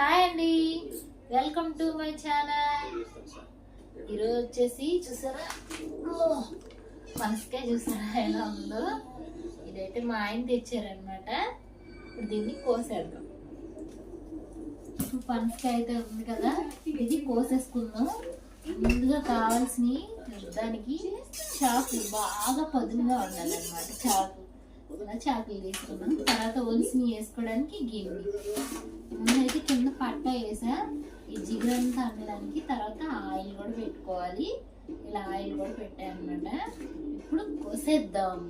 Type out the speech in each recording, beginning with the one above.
Hi అండి. Welcome to my channel ఈరోజు వచ్చేసి చూసారా? ఓ, చూసారా ఎలా ఉందో? ఇదైతే మా ఆయన తెచ్చారనమాట ఇప్పుడు దీన్ని కోసేద్దాం. ఇప్పుడు పనసకాయ అయితే ఉంది కదా ఇది కోసేసుకుందాం. ముందుగా కావాల్సిన దానికి చాకులు బాగా పదునుగా ఉండాలన్నమాట చాకు. ఇలా చాకులు తీసుకున్నాం. తర్వాత ఒలిసిని వేసుకోవడానికి గిన్నె. ముందైతే కింద పట్ట వేసా. ఈ జిగురంతా అనడానికి తర్వాత ఆయిల్ కూడా పెట్టుకోవాలి. ఇలా ఆయిల్ కూడా పెట్టాయన్నమాట ఇప్పుడు కోసేద్దాం.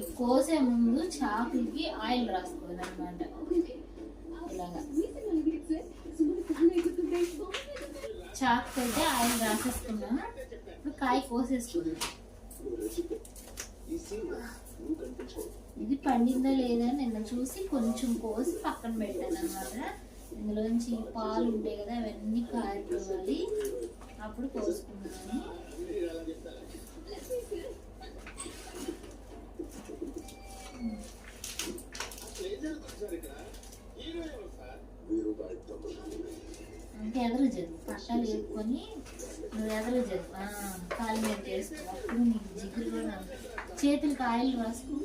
ఈ కోసే ముందు చాకులకి ఆయిల్ రాసుకోవాలి అనమాట ఇలాగా. చాకు అయితే ఆయిల్ రాసేసుకున్నాం ఇప్పుడు కాయ కోసేసుకున్నాం ఇది పండిందా లేదా అని నిన్న చూసి కొంచెం కోసి పక్కన పెట్టాను అనమాట ఇందులోంచి పాలు ఉంటాయి కదా అవన్నీ కారిపోవాలి. అప్పుడు కోసుకున్నాను అంటే ఎదురు జరుగు పట్టాలు వేసుకొని నువ్వు ఎదురు జరుగు. కాలు మీద చేసుకో అప్పుడు నీకు జిగురు కూడా చేతులకి ఆయిల్ రాసుకో.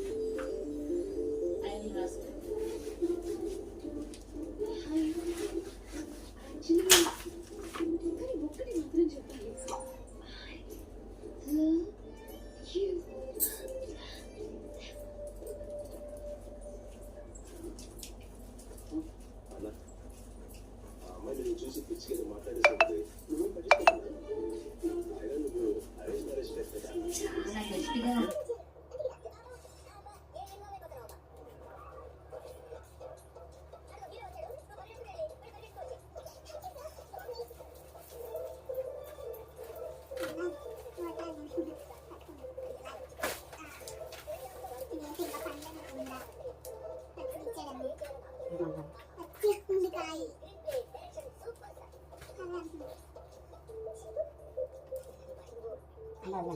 అదే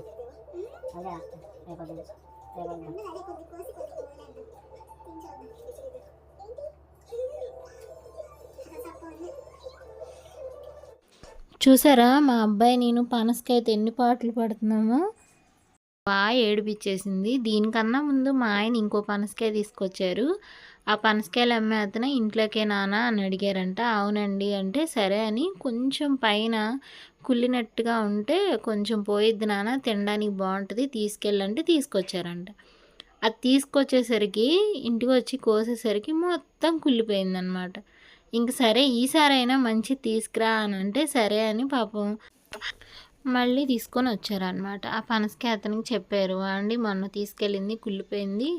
చూసారా మా అబ్బాయి నేను పనసకాయతో ఎన్ని పాటలు పడుతున్నామో? బాగా ఏడిపించేసింది దీనికన్నా ముందు మా ఆయన ఇంకో పనసకాయ తీసుకొచ్చారు. ఆ పనసకాయలు అమ్మే అతను ఇంట్లోకే నానా అని అడిగారంట. అవునండి అంటే సరే అని కొంచెం పైన కుళ్ళినట్టుగా ఉంటే కొంచెం పోయిద్ది నాన్న తినడానికి బాగుంటుంది తీసుకెళ్ళంటే తీసుకొచ్చారంట. అది తీసుకొచ్చేసరికి ఇంటికి వచ్చి కోసేసరికి మొత్తం కుళ్ళిపోయిందనమాట. ఇంక సరే ఈసారైనా మంచి తీసుకురా అని అంటే సరే అని పాపం మళ్ళీ తీసుకొని వచ్చారనమాట ఆ పనసకాయ అతనికి చెప్పారు అండి మొన్న తీసుకెళ్ళింది కుళ్ళిపోయింది.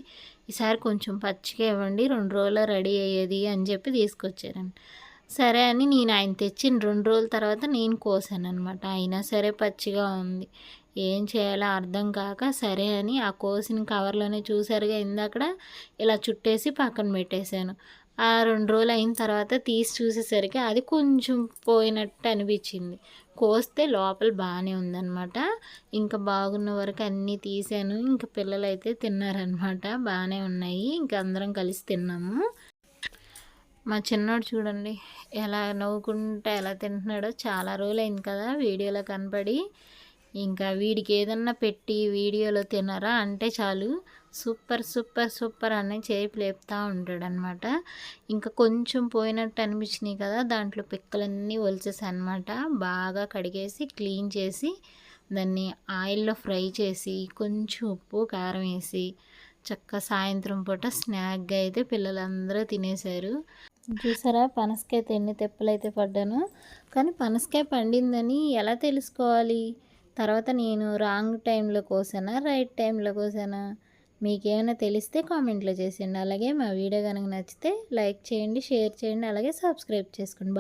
ఈసారి కొంచెం పచ్చిగా ఇవ్వండి రెండు రోజులు రెడీ అయ్యేది అని చెప్పి తీసుకొచ్చారండి సరే అని నేను ఆయన తెచ్చిన రెండు రోజుల తర్వాత నేను కోసాను అనమాట అయినా సరే పచ్చిగా ఉంది. ఏం చేయాలో అర్థం కాక సరే అని ఆ కోసిన కవర్లోనే చూసారుగా ఇందక్కడ ఇలా చుట్టేసి పక్కన పెట్టేశాను. ఆ రెండు రోజులు అయిన తర్వాత తీసి చూసేసరికి అది కొంచెం పోయినట్టు అనిపించింది. కోస్తే లోపల బాగానే ఉందన్నమాట. ఇంకా బాగున్న వరకు అన్నీ తీసాను. ఇంకా పిల్లలు అయితే తిన్నారనమాట బాగానే ఉన్నాయి. ఇంకా అందరం కలిసి తిన్నాము. మా చిన్నోడు చూడండి ఎలా నవ్వుకుంటా ఎలా తింటున్నాడో చాలా రోజులు అయింది కదా వీడియోలో కనపడి. ఇంకా వీడికి ఏదన్నా పెట్టి వీడియోలో తినరా అంటే చాలు. సూపర్ సూపర్ సూపర్ అని చేపి లేపుతూ ఉంటాడు అనమాట ఇంకా కొంచెం పోయినట్టు అనిపించినాయి కదా దాంట్లో పిక్కలన్నీ ఒలిచేసాను అనమాట బాగా కడిగేసి క్లీన్ చేసి దాన్ని ఆయిల్లో ఫ్రై చేసి కొంచెం ఉప్పు కారం వేసి చక్క సాయంత్రం పూట స్నాక్గా అయితే పిల్లలందరూ తినేశారు. చూసారా పనసకాయ ఎన్ని తెప్పలు అయితే పడ్డాను. కానీ పనసకాయ పండిందని ఎలా తెలుసుకోవాలి? తర్వాత నేను రాంగ్ టైంలో కోసానా రైట్ టైంలో కోసానా? మీకేమైనా తెలిస్తే కామెంట్లో చేసేయండి. అలాగే మా వీడియో కనుక నచ్చితే లైక్ చేయండి షేర్ చేయండి అలాగే సబ్స్క్రైబ్ చేసుకోండి.